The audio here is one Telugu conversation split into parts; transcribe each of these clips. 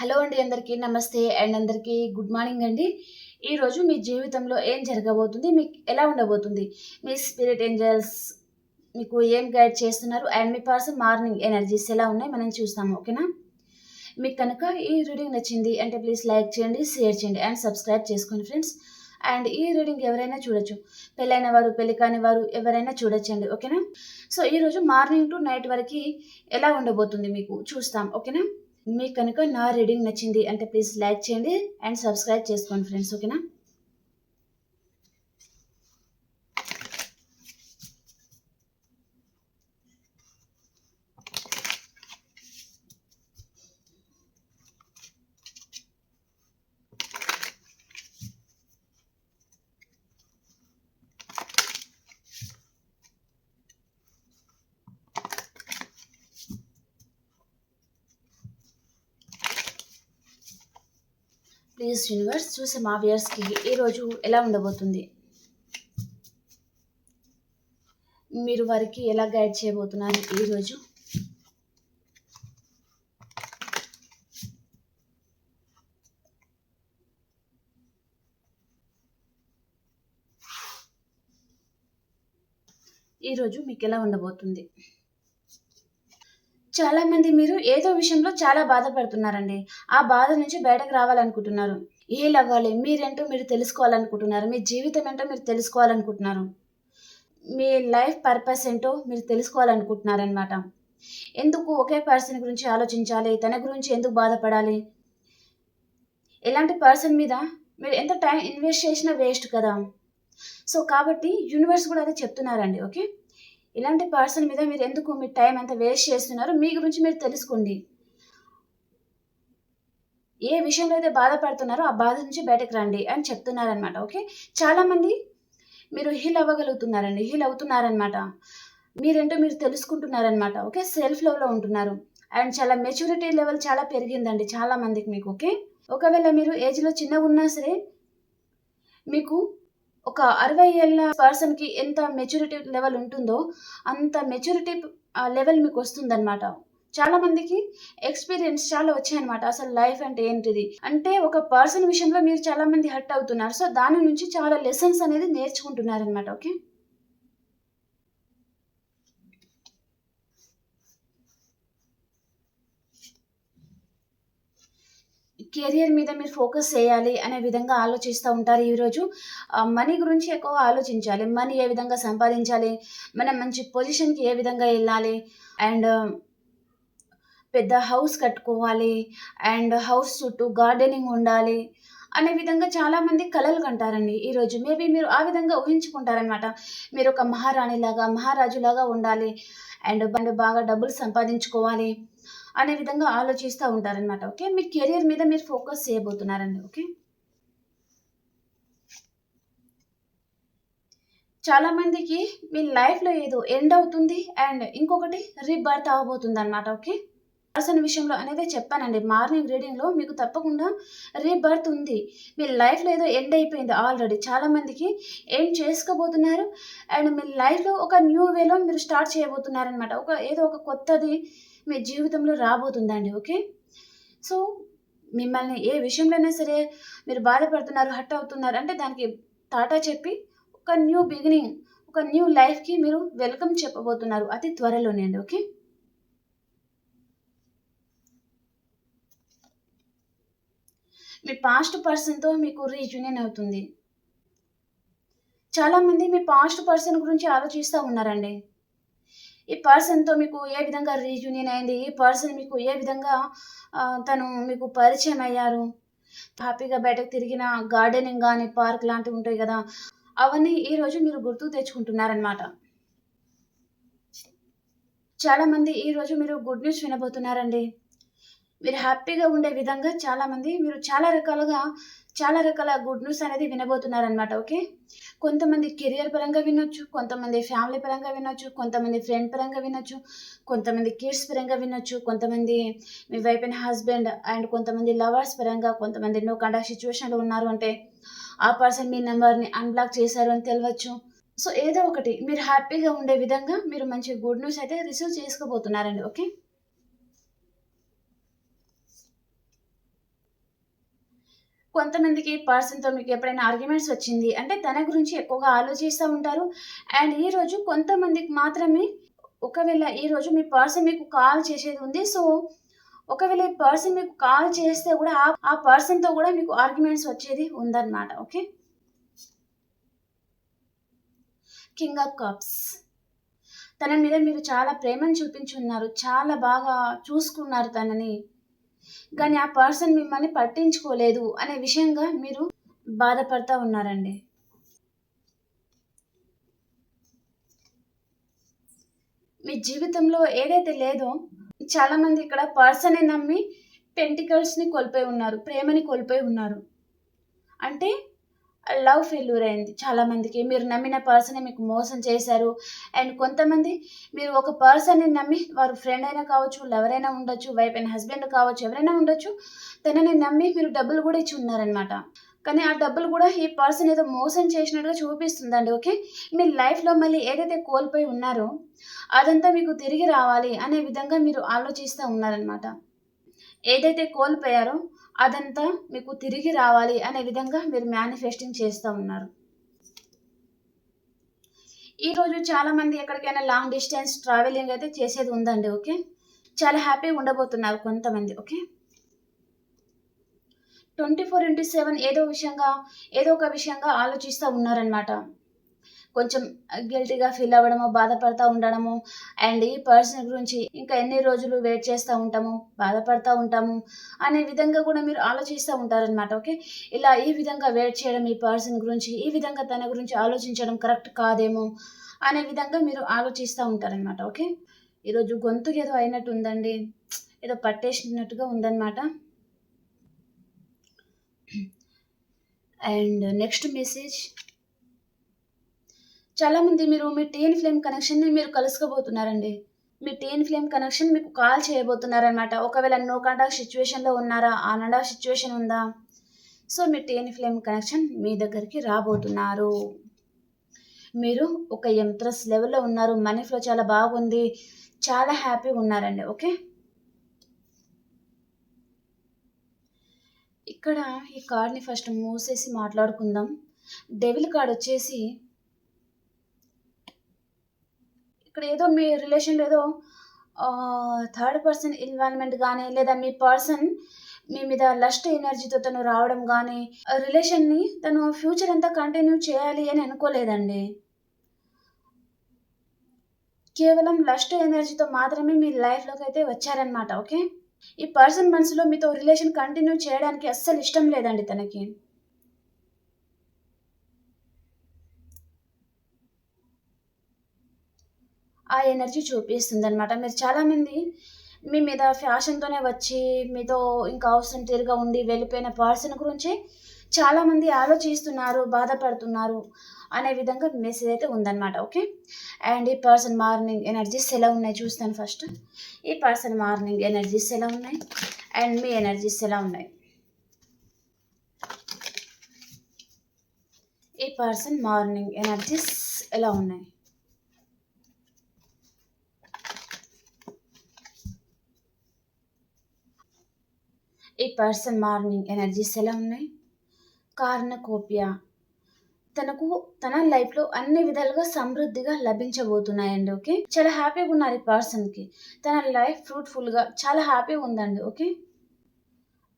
హలో అండి అందరికీ నమస్తే అండ్ అందరికీ గుడ్ మార్నింగ్ అండి. ఈరోజు మీ జీవితంలో ఏం జరగబోతుంది మీకు ఎలా ఉండబోతుంది? మీ స్పిరిట్ ఏంజల్స్ మీకు ఏం గైడ్ చేస్తున్నారు? అండ్ మీ పర్సన్ మార్నింగ్ ఎనర్జీస్ ఎలా ఉన్నాయి మనం చూస్తాము ఓకేనా? మీకు కనుక ఈ రీడింగ్ నచ్చింది అంటే ప్లీజ్ లైక్ చేయండి షేర్ చేయండి అండ్ సబ్స్క్రైబ్ చేసుకోండి ఫ్రెండ్స్. అండ్ ఈ రీడింగ్ ఎవరైనా చూడొచ్చు. పెళ్ళైన వారు పెళ్ళి కాని వారు ఎవరైనా చూడొచ్చండి ఓకేనా? సో ఈరోజు మార్నింగ్ టు నైట్ వరకు ఎలా ఉండబోతుంది మీకు చూస్తాం ఓకేనా? మీకు కనుక నా రీడింగ్ నచ్చింది అంటే ప్లీజ్ లైక్ చేయండి అండ్ సబ్స్క్రైబ్ చేసుకోండి ఫ్రెండ్స్ ఓకేనా? ప్లీజ్ యూనివర్స్ చూసే మా వ్యూయర్స్కి ఈరోజు ఎలా ఉండబోతుంది? మీరు వారికి ఎలా గైడ్ చేయబోతున్నారు ఈరోజు ఈరోజు మీకు ఎలా ఉండబోతుంది? చాలా మంది మీరు ఏదో విషయంలో చాలా బాధపడుతున్నారండి. ఆ బాధ నుంచి బయటకు రావాలనుకుంటున్నారు. హీల్ అవ్వాలి? మీరేంటో మీరు తెలుసుకోవాలనుకుంటున్నారు. మీ జీవితం ఏంటో మీరు తెలుసుకోవాలనుకుంటున్నారు. మీ లైఫ్ పర్పస్ ఏంటో మీరు తెలుసుకోవాలనుకుంటున్నారనమాట ఎందుకు ఒకే పర్సన్ గురించి ఆలోచించాలి? తన గురించి ఎందుకు బాధపడాలి? ఎలాంటి పర్సన్ మీద మీరు ఎంత టైం ఇన్వెస్ట్ చేసినా వేస్ట్ కదా. సో కాబట్టి యూనివర్స్ కూడా అదే చెప్తున్నారండి. ఓకే? ఇలాంటి పర్సన్ మీద మీరు ఎందుకు మీ టైం అంతా వేస్ట్ చేస్తున్నారు? మీ గురించి మీరు తెలుసుకోండి. ఏ విషయంలో అయితే బాధపడుతున్నారో ఆ బాధ నుంచి బయటకు రండి అని చెప్తున్నారనమాట ఓకే? చాలామంది మీరు హీల్ అవ్వగలుగుతున్నారండి హీల్ అవుతున్నారనమాట మీరేంటో మీరు తెలుసుకుంటున్నారనమాట ఓకే? సెల్ఫ్ లవ్లో ఉంటున్నారు. అండ్ చాలా మెచ్యూరిటీ లెవెల్ చాలా పెరిగిందండి చాలా మందికి మీకు ఓకే? ఒకవేళ మీరు ఏజ్లో చిన్నగా ఉన్నా సరే మీకు ఒక అరవై ఏళ్ళ పర్సన్కి ఎంత మెచ్యూరిటీ లెవెల్ ఉంటుందో అంత మెచ్యూరిటీ లెవెల్ మీకు వస్తుందన్నమాట. చాలా మందికి ఎక్స్పీరియన్స్ చాలా వచ్చాయన్నమాట. అసలు లైఫ్ అంటే ఏంటిది? అంటే ఒక పర్సన్ విషయంలో మీరు చాలా మంది హర్ట్ అవుతున్నారు. సో దాని నుంచి చాలా లెసన్స్ అనేది నేర్చుకుంటున్నారనమాట ఓకే? కెరియర్ మీద మీరు ఫోకస్ చేయాలి అనే విధంగా ఆలోచిస్తూ ఉంటారు ఈరోజు. మనీ గురించి ఎక్కువ ఆలోచించాలి. మనీ ఏ విధంగా సంపాదించాలి? మనం మంచి పొజిషన్కి ఏ విధంగా వెళ్ళాలి? అండ్ పెద్ద హౌస్ కట్టుకోవాలి. అండ్ హౌస్ చుట్టూ గార్డెనింగ్ ఉండాలి అనే విధంగా చాలామంది కళలు కంటారండి ఈరోజు. మేబీ మీరు ఆ విధంగా ఊహించుకుంటారనమాట మీరు ఒక మహారాణిలాగా మహారాజులాగా ఉండాలి. అండ్ బాగా డబ్బులు సంపాదించుకోవాలి. అనే విధంగా ఆలోచిస్తూ ఉంటారనమాట ఓకే? మీ కెరియర్ మీద మీరు ఫోకస్ చేయబోతున్నారండి ఓకే? చాలా మందికి మీ లైఫ్లో ఏదో ఎండ్ అవుతుంది అండ్ ఇంకొకటి రీబర్త్ అవ్వబోతుంది అనమాట ఓకే? పర్సన్ విషయంలో అనేది చెప్పానండి మార్నింగ్ రీడింగ్లో మీకు తప్పకుండా రీబర్త్ ఉంది. మీ లైఫ్లో ఏదో ఎండ్ అయిపోయింది ఆల్రెడీ చాలామందికి ఏం చేసుకోబోతున్నారు అండ్ మీ లైఫ్లో ఒక న్యూ వేలో మీరు స్టార్ట్ చేయబోతున్నారనమాట ఒక ఏదో ఒక కొత్తది మీ జీవితంలో రాబోతుందండి ఓకే? సో మిమ్మల్ని ఏ విషయంలోనే సరే మీరు బాధపడుతున్నారు హట్ అవుతున్నారు అంటే దానికి టాటా చెప్పి ఒక న్యూ బిగినింగ్ ఒక న్యూ లైఫ్కి మీరు వెల్కమ్ చెప్పబోతున్నారు అతి త్వరలోనే అండి ఓకే? మీ పాస్ట్ పర్సన్తో మీకు రీయూనియన్ అవుతుంది. చాలామంది మీ పాస్ట్ పర్సన్ గురించి ఆలోచిస్తూ ఉన్నారండి. ఈ పర్సన్తో మీకు ఏ విధంగా రీయూనియన్ అయింది? ఈ పర్సన్ మీకు ఏ విధంగా తను మీకు పరిచయం అయ్యారు? హ్యాపీగా బయటకు తిరిగిన గార్డెనింగ్ కానీ పార్క్ లాంటివి ఉంటాయి కదా అవన్నీ ఈరోజు మీరు గుర్తు తెచ్చుకుంటున్నారనమాట చాలామంది ఈరోజు మీరు గుడ్ న్యూస్ వినబోతున్నారండి. మీరు హ్యాపీగా ఉండే విధంగా చాలామంది మీరు చాలా రకాలుగా చాలా రకాల గుడ్ న్యూస్ అనేది వినబోతున్నారనమాట ఓకే? కొంతమంది కెరియర్ పరంగా వినొచ్చు కొంతమంది ఫ్యామిలీ పరంగా వినొచ్చు కొంతమంది ఫ్రెండ్ పరంగా వినొచ్చు కొంతమంది కిడ్స్ పరంగా వినొచ్చు కొంతమంది మీ వైఫ్ అండ్ హస్బెండ్ అండ్ కొంతమంది లవర్స్ పరంగా కొంతమంది నో కండక్ట్ సిచ్యువేషన్లో ఉన్నారు అంటే ఆ పర్సన్ మీ నెంబర్ని అన్బ్లాక్ చేశారు అని తెలియచ్చు సో ఏదో ఒకటి మీరు హ్యాపీగా ఉండే విధంగా మీరు మంచి గుడ్ న్యూస్ అయితే రిసీవ్ చేసుకోబోతున్నారండి ఓకే? కొంతమందికి పర్సన్‌తో మీకు ఎప్పుడైనా ఆర్గ్యుమెంట్స్ వచ్చింది. అంటే తన గురించి ఎక్కువగా ఆలోచిస్తూ ఉంటారు. అండ్ ఈరోజు కొంతమందికి మాత్రమే ఒకవేళ ఈరోజు మీ పర్సన్ మీకు కాల్ చేసేది ఉంది. సో, ఒకవేళ ఈ పర్సన్ మీకు కాల్ చేస్తే కూడా ఆ పర్సన్‌తో కూడా మీకు ఆర్గ్యుమెంట్స్ వచ్చేది ఉందన్నమాట. ఓకే. King of cups. తన మీద మీరు చాలా ప్రేమను చూపించున్నారు. చాలా బాగా చూసుకున్నారు తనని. కానీ ఆ పర్సన్ మిమ్మల్ని పట్టించుకోలేదు అనే విషయంగా మీరు బాధపడతా ఉన్నారండి. మీ జీవితంలో ఏదైతే లేదో చాలామంది ఇక్కడ పర్సన్‌ని నమ్మి పెంటికల్స్‌ని కోల్పోయి ఉన్నారు. ప్రేమని కోల్పోయి ఉన్నారు. అంటే లవ్ ఫెయిల్యూర్ అయింది చాలామందికి. మీరు నమ్మిన పర్సనే మీకు మోసం చేశారు. అండ్ కొంతమంది మీరు ఒక పర్సన్‌ని నమ్మి వారు ఫ్రెండ్ అయినా కావచ్చు, లవర్ అయినా ఉండొచ్చు, వైఫ్ అండ్ హస్బెండ్ కావచ్చు, ఎవరైనా ఉండొచ్చు. తనని నమ్మి మీరు డబ్బులు కూడా ఇచ్చి ఉన్నారనమాట. కానీ ఆ డబ్బులు కూడా ఈ పర్సన్ ఏదో మోసం చేసినట్టుగా చూపిస్తుందండి. ఓకే. మీ లైఫ్‌లో మళ్ళీ ఏదైతే కోల్పోయి ఉన్నారో అదంతా మీకు తిరిగి రావాలి అనే విధంగా మీరు ఆలోచిస్తూ ఉన్నారనమాట. ఏదైతే కోల్పోయారో అదంతా మీకు తిరిగి రావాలి అనే విధంగా మీరు మేనిఫెస్టింగ్ చేస్తూ ఉన్నారు. ఈరోజు చాలామంది ఎక్కడికైనా లాంగ్ డిస్టెన్స్ ట్రావెలింగ్ అయితే చేసేది ఉందండి. ఓకే. చాలా హ్యాపీగా ఉండబోతున్నారు కొంతమంది. ఓకే. 24/7 ఏదో విషయంగా ఏదో ఒక విషయంగా ఆలోచిస్తూ ఉన్నారనమాట. కొంచెం గిల్టీగా ఫీల్ అవ్వడము, బాధపడతా ఉండడము అండ్ ఈ పర్సన్ గురించి ఇంకా ఎన్ని రోజులు వెయిట్ చేస్తూ ఉంటాము, బాధపడతా ఉంటాము అనే విధంగా కూడా మీరు ఆలోచిస్తూ ఉంటారనమాట. ఓకే. ఇలా ఈ విధంగా వెయిట్ చేయడం ఈ పర్సన్ గురించి, ఈ విధంగా తన గురించి ఆలోచించడం కరెక్ట్ కాదేమో అనే విధంగా మీరు ఆలోచిస్తూ ఉంటారనమాట. ఓకే. ఈరోజు గొంతుకు ఏదో అయినట్టు ఉందండి. ఏదో పట్టేసినట్టుగా ఉందన్నమాట. అండ్ నెక్స్ట్ మెసేజ్ చాలామంది మీరు మీ టీన్ ఫ్లేమ్ కనెక్షన్‌ని మీరు కలుసుకోబోతున్నారండి. మీ టీన్ ఫ్లేమ్ కనెక్షన్ మీకు కాల్ చేయబోతున్నారనమాట. ఒకవేళ నో కాంటాక్ట్ సిట్యుయేషన్‌లో ఉన్నారా? ఆన్ అండ్ ఆఫ్ ఉందా? సో, మీ టీన్ ఫ్లేమ్ కనెక్షన్ మీ దగ్గరికి రాబోతున్నారు. మీరు ఒక ఎంప్రెస్ లెవెల్‌లో ఉన్నారు. మనీ ఫ్లో చాలా బాగుంది. చాలా హ్యాపీగా ఉన్నారండి. ఓకే. ఇక్కడ ఈ కార్డ్‌ని ఫస్ట్ మూసేసి మాట్లాడుకుందాం. డెవిల్ కార్డ్ వచ్చేసి ఇక్కడ ఏదో మీ రిలేషన్‌లో ఏదో థర్డ్ పర్సన్ ఇన్వాల్వ్‌మెంట్ కానీ లేదా మీ పర్సన్ మీ మీద లస్ట్ ఎనర్జీతో తను రావడం కానీ రిలేషన్‌ని తను ఫ్యూచర్ అంతా కంటిన్యూ చేయాలి అని అనుకోలేదండి. కేవలం లస్ట్ ఎనర్జీతో మాత్రమే మీ లైఫ్‌లోకి అయితే వచ్చారనమాట. ఓకే. ఈ పర్సన్ మనసులో మీతో రిలేషన్ కంటిన్యూ చేయడానికి అస్సలు ఇష్టం లేదండి తనకి. ఆ ఎనర్జీ చూపిస్తుంది అనమాట మీరు చాలామంది మీ మీద ఫ్యాషన్‌తోనే వచ్చి మీతో ఇంకా అవసరం తీరుగా ఉండి వెళ్ళిపోయిన పర్సన్ గురించి చాలామంది ఆలోచిస్తున్నారు, బాధపడుతున్నారు అనే విధంగా మెసేజ్ అయితే ఉందన్నమాట. ఓకే. అండ్ ఈ పర్సన్ మార్నింగ్ ఎనర్జీస్ ఎలా ఉన్నాయి చూస్తాను ఫస్ట్. ఈ పర్సన్ మార్నింగ్ ఎనర్జీస్ ఎలా ఉన్నాయి? అండ్ మీ ఎనర్జీస్ ఎలా ఉన్నాయి? ఈ పర్సన్ మార్నింగ్ ఎనర్జీస్ ఎలా ఉన్నాయి? ఈ పర్సన్ మార్నింగ్ ఎనర్జీస్ ఎలా ఉన్నాయి? కార్నకోపియా. తనకు తన లైఫ్‌లో అన్ని విధాలుగా సమృద్ధిగా లభించబోతున్నాయండి. ఓకే. చాలా హ్యాపీగా ఉన్నారు ఈ పర్సన్‌కి. తన లైఫ్ ఫ్రూట్‌ఫుల్‌గా చాలా హ్యాపీగా ఉందండి. ఓకే.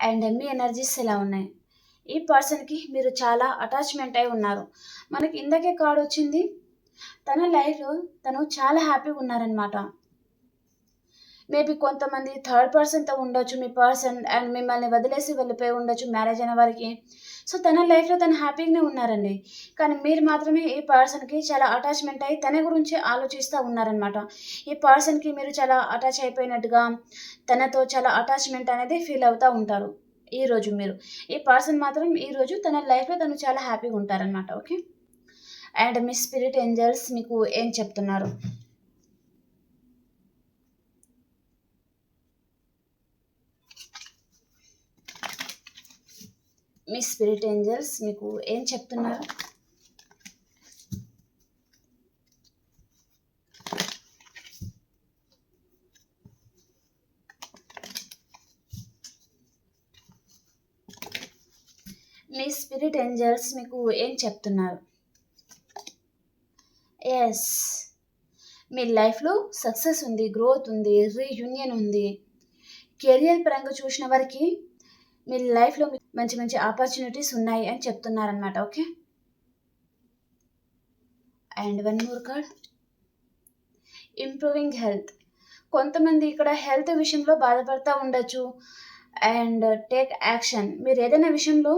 అండ్ మీ ఎనర్జీస్ ఎలా ఉన్నాయి? ఈ పర్సన్‌కి మీరు చాలా అటాచ్‌మెంట్ అయి ఉన్నారు. మనకి ఇందాకే కార్డ్ వచ్చింది. తన లైఫ్‌లో తను చాలా హ్యాపీగా ఉన్నారనమాట. మేబీ కొంతమంది థర్డ్ పర్సన్‌తో ఉండొచ్చు మీ పర్సన్ అండ్ మిమ్మల్ని వదిలేసి వెళ్ళిపోయి ఉండొచ్చు మ్యారేజ్ అయిన వారికి. సో, తన లైఫ్‌లో తను హ్యాపీగానే ఉన్నారండి. కానీ మీరు మాత్రమే ఈ పర్సన్‌కి చాలా అటాచ్‌మెంట్ అయ్యి తన గురించి ఆలోచిస్తూ ఉన్నారనమాట. ఈ పర్సన్‌కి మీరు చాలా అటాచ్ అయిపోయినట్టుగా తనతో చాలా అటాచ్‌మెంట్ అనేది ఫీల్ అవుతూ ఉంటారు. ఈరోజు మీరు. ఈ పర్సన్ మాత్రం ఈరోజు తన లైఫ్‌లో తను చాలా హ్యాపీగా ఉంటారనమాట. ఓకే. అండ్ మీ స్పిరిట్ ఏంజల్స్ మీకు ఏం చెప్తున్నారు? మీ స్పిరిట్ ఏంజల్స్ మీకు ఏం చెప్తున్నారు? మీ స్పిరిట్ ఏంజల్స్ మీకు ఏం చెప్తున్నారు? ఎస్ మీ లైఫ్లో సక్సెస్ ఉంది గ్రోత్ ఉంది రీయూనియన్ ఉంది. కెరియర్ పరంగా చూసిన వారికి మీ లైఫ్లో మంచి మంచి ఆపర్చునిటీస్ ఉన్నాయి అని చెప్తున్నారనమాట okay? And one more card. Improving health. కొంతమంది ఇక్కడ హెల్త్ విషయంలో బాధపడతా ఉండొచ్చు. And take action. మీరు ఏదైనా విషయంలో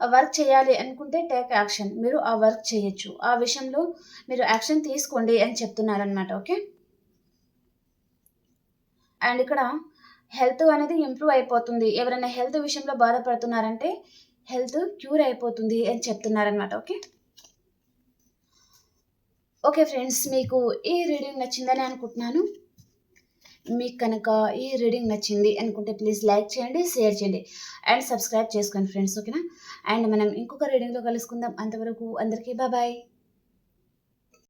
వర్క్ చేయాలి అనుకుంటే టేక్ యాక్షన్. మీరు ఆ వర్క్ చేయొచ్చు. ఆ విషయంలో మీరు యాక్షన్ తీసుకోండి అని చెప్తున్నారనమాట ఓకే? అండ్ ఇక్కడ హెల్త్ అనేది ఇంప్రూవ్ అయిపోతుంది. ఎవరైనా హెల్త్ విషయంలో బాధపడుతున్నారంటే హెల్త్ క్యూర్ అయిపోతుంది అని చెప్తున్నారనమాట ఓకే? ఓకే ఫ్రెండ్స్ మీకు ఈ రీడింగ్ నచ్చిందని అనుకుంటున్నాను. మీకు కనుక ఈ రీడింగ్ నచ్చింది అనుకుంటే ప్లీజ్ లైక్ చేయండి షేర్ చేయండి అండ్ సబ్స్క్రైబ్ చేసుకోండి ఫ్రెండ్స్ ఓకేనా? అండ్ మనం ఇంకొక రీడింగ్లో కలుసుకుందాం. అంతవరకు అందరికీ బాబాయ్